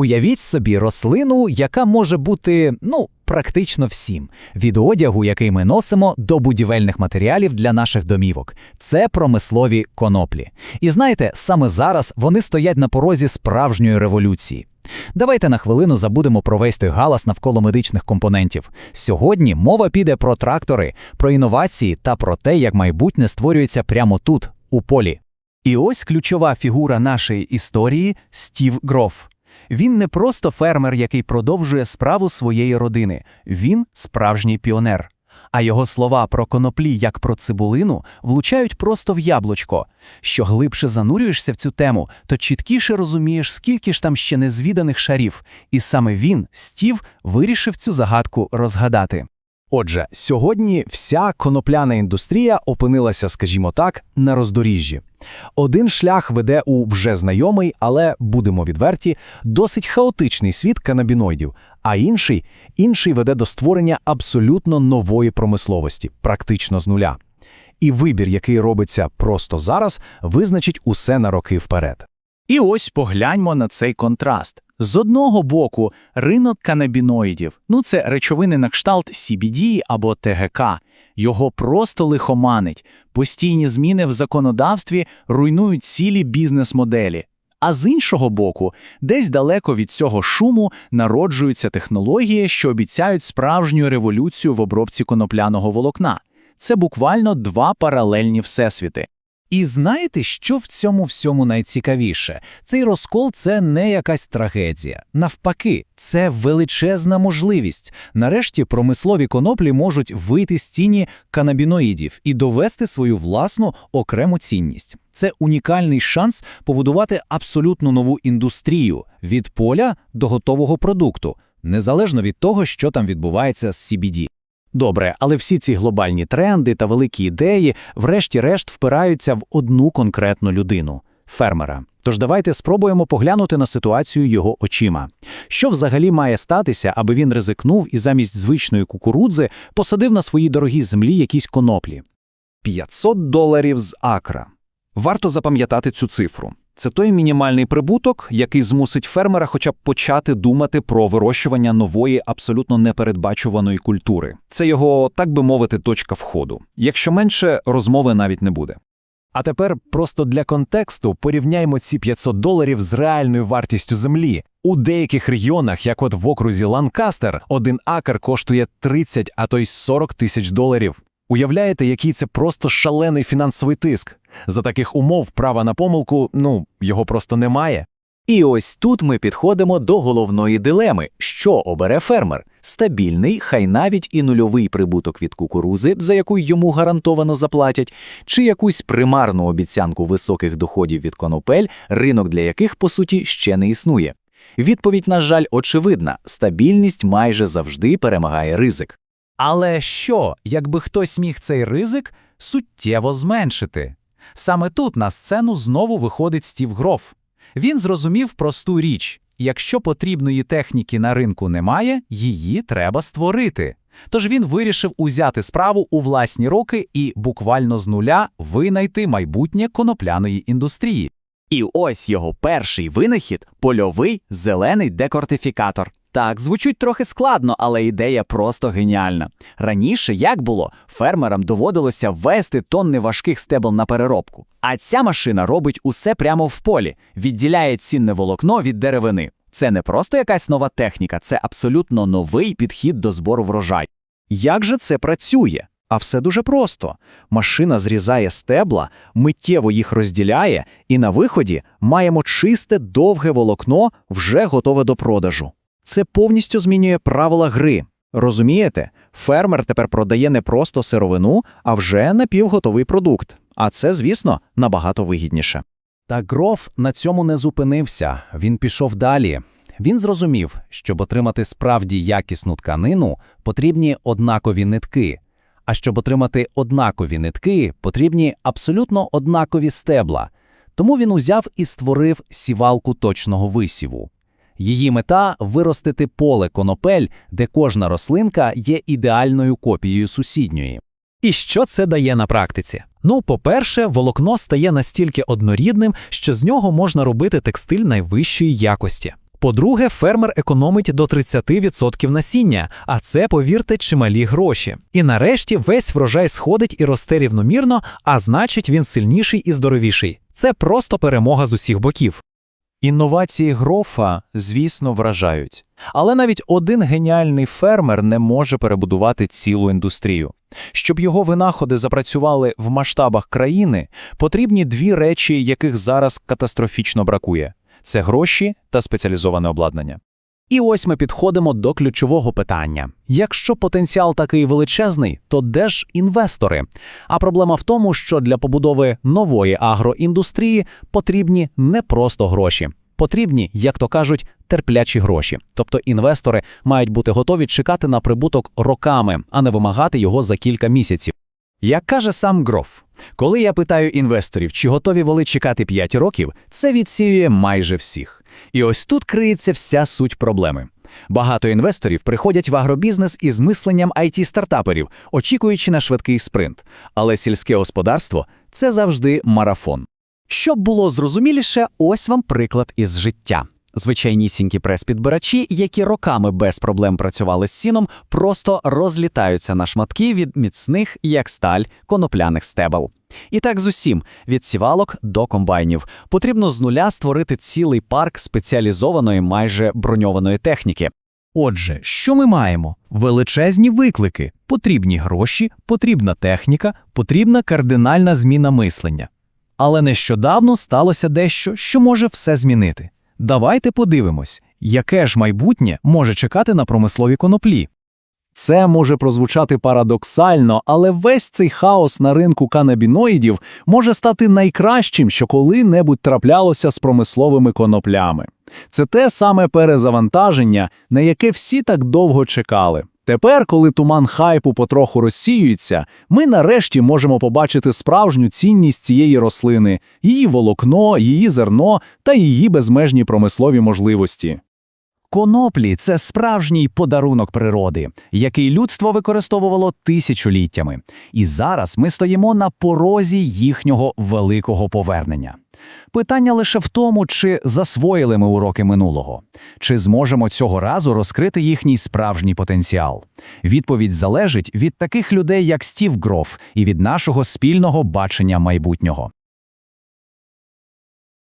Уявіть собі рослину, яка може бути, ну, практично всім: від одягу, який ми носимо, до будівельних матеріалів для наших домівок. Це промислові коноплі. І знаєте, саме зараз вони стоять на порозі справжньої революції. Давайте на хвилину забудемо про весь той галас навколо медичних компонентів. Сьогодні мова піде про трактори, про інновації та про те, як майбутнє створюється прямо тут, у полі. І ось ключова фігура нашої історії Стів Гроф. Він не просто фермер, який продовжує справу своєї родини, він справжній піонер. А його слова про коноплі як про цибулину влучають просто в яблучко. Що глибше занурюєшся в цю тему, то чіткіше розумієш, скільки ж там ще незвіданих шарів, і саме він, Стів, вирішив цю загадку розгадати. Отже, сьогодні вся конопляна індустрія опинилася, скажімо так, на роздоріжжі. Один шлях веде у вже знайомий, але будемо відверті, досить хаотичний світ канабіноїдів, а інший інший веде до створення абсолютно нової промисловості, практично з нуля. І вибір, який робиться просто зараз, визначить усе на роки вперед. І ось погляньмо на цей контраст. З одного боку, ринок канабіноїдів, ну це речовини на кшталт CBD або ТГК, його просто лихоманить, постійні зміни в законодавстві руйнують цілі бізнес-моделі. А з іншого боку, десь далеко від цього шуму народжуються технології, що обіцяють справжню революцію в обробці конопляного волокна. Це буквально два паралельні всесвіти. І знаєте, що в цьому всьому найцікавіше? Цей розкол це не якась трагедія. Навпаки, це величезна можливість. Нарешті промислові коноплі можуть вийти з тіні канабіноїдів і довести свою власну окрему цінність. Це унікальний шанс побудувати абсолютно нову індустрію від поля до готового продукту, незалежно від того, що там відбувається з CBD. Добре, але всі ці глобальні тренди та великі ідеї, врешті-решт, впираються в одну конкретну людину фермера. Тож давайте спробуємо поглянути на ситуацію його очима. Що взагалі має статися, аби він ризикнув і замість звичної кукурудзи посадив на своїй дорогій землі якісь коноплі? 500 доларів з акра. Варто запам'ятати цю цифру. Це той мінімальний прибуток, який змусить фермера хоча б почати думати про вирощування нової, абсолютно непередбачуваної культури. Це його, так би мовити, точка входу. Якщо менше, розмови навіть не буде. А тепер просто для контексту порівняймо ці 500 доларів з реальною вартістю землі. У деяких регіонах, як от в окрузі Ланкастер, один акр коштує 30, а то й 40 тисяч доларів. Уявляєте, який це просто шалений фінансовий тиск? За таких умов права на помилку, ну, його просто немає. І ось тут ми підходимо до головної дилеми: що обере фермер? Стабільний, хай навіть і нульовий прибуток від кукурузи, за яку йому гарантовано заплатять, чи якусь примарну обіцянку високих доходів від конопель, ринок для яких, по суті, ще не існує. Відповідь, на жаль, очевидна: стабільність майже завжди перемагає ризик. Але що, якби хтось міг цей ризик суттєво зменшити? Саме тут на сцену знову виходить Стів Гроф. Він зрозумів просту річ: якщо потрібної техніки на ринку немає, її треба створити. Тож він вирішив узяти справу у власні руки і буквально з нуля винайти майбутнє конопляної індустрії. І ось його перший винахід польовий зелений декортифікатор. Так, звучить трохи складно, але ідея просто геніальна. Раніше, як було, фермерам доводилося вести тонни важких стебл на переробку. А ця машина робить усе прямо в полі, відділяє цінне волокно від деревини. Це не просто якась нова техніка, це абсолютно новий підхід до збору врожай. Як же це працює? А все дуже просто. Машина зрізає стебла, миттєво їх розділяє, і на виході маємо чисте довге волокно, вже готове до продажу. Це повністю змінює правила гри. Розумієте, фермер тепер продає не просто сировину, а вже напівготовий продукт. А це, звісно, набагато вигідніше. Та Гроф на цьому не зупинився, він пішов далі. Він зрозумів, щоб отримати справді якісну тканину, потрібні однакові нитки. А щоб отримати однакові нитки, потрібні абсолютно однакові стебла. Тому він узяв і створив сівалку точного висіву. Її мета виростити поле конопель, де кожна рослинка є ідеальною копією сусідньої. І що це дає на практиці? Ну, по-перше, волокно стає настільки однорідним, що з нього можна робити текстиль найвищої якості. По-друге, фермер економить до 30% насіння, а це, повірте, чималі гроші. І нарешті весь врожай сходить і росте рівномірно, а значить він сильніший і здоровіший. Це просто перемога з усіх боків. Інновації Грофа, звісно, вражають. Але навіть один геніальний фермер не може перебудувати цілу індустрію. Щоб його винаходи запрацювали в масштабах країни, потрібні дві речі, яких зараз катастрофічно бракує: це гроші та спеціалізоване обладнання. І ось ми підходимо до ключового питання. Якщо потенціал такий величезний, то де ж інвестори? А проблема в тому, що для побудови нової агроіндустрії потрібні не просто гроші. Потрібні, як то кажуть, терплячі гроші. Тобто інвестори мають бути готові чекати на прибуток роками, а не вимагати його за кілька місяців. Як каже сам Гроф, коли я питаю інвесторів, чи готові вони чекати 5 років, це відсіює майже всіх. І ось тут криється вся суть проблеми. Багато інвесторів приходять в агробізнес із мисленням IT-стартаперів, очікуючи на швидкий спринт. Але сільське господарство це завжди марафон. Щоб було зрозуміліше, ось вам приклад із життя. Звичайнісінькі прес-підбирачі, які роками без проблем працювали з сіном, просто розлітаються на шматки від міцних, як сталь, конопляних стебел. І так з усім від сівалок до комбайнів потрібно з нуля створити цілий парк спеціалізованої майже броньованої техніки. Отже, що ми маємо? Величезні виклики, потрібні гроші, потрібна техніка, потрібна кардинальна зміна мислення. Але нещодавно сталося дещо, що може все змінити. Давайте подивимось, яке ж майбутнє може чекати на промислові коноплі. Це може прозвучати парадоксально, але весь цей хаос на ринку канабіноїдів може стати найкращим, що коли-небудь траплялося з промисловими коноплями. Це те саме перезавантаження, на яке всі так довго чекали. Тепер, коли туман хайпу потроху розсіюється, ми нарешті можемо побачити справжню цінність цієї рослини, її волокно, її зерно та її безмежні промислові можливості. Коноплі це справжній подарунок природи, який людство використовувало тисячоліттями. І зараз ми стоїмо на порозі їхнього великого повернення. Питання лише в тому, чи засвоїли ми уроки минулого, чи зможемо цього разу розкрити їхній справжній потенціал. Відповідь залежить від таких людей, як Стів Гроф, і від нашого спільного бачення майбутнього.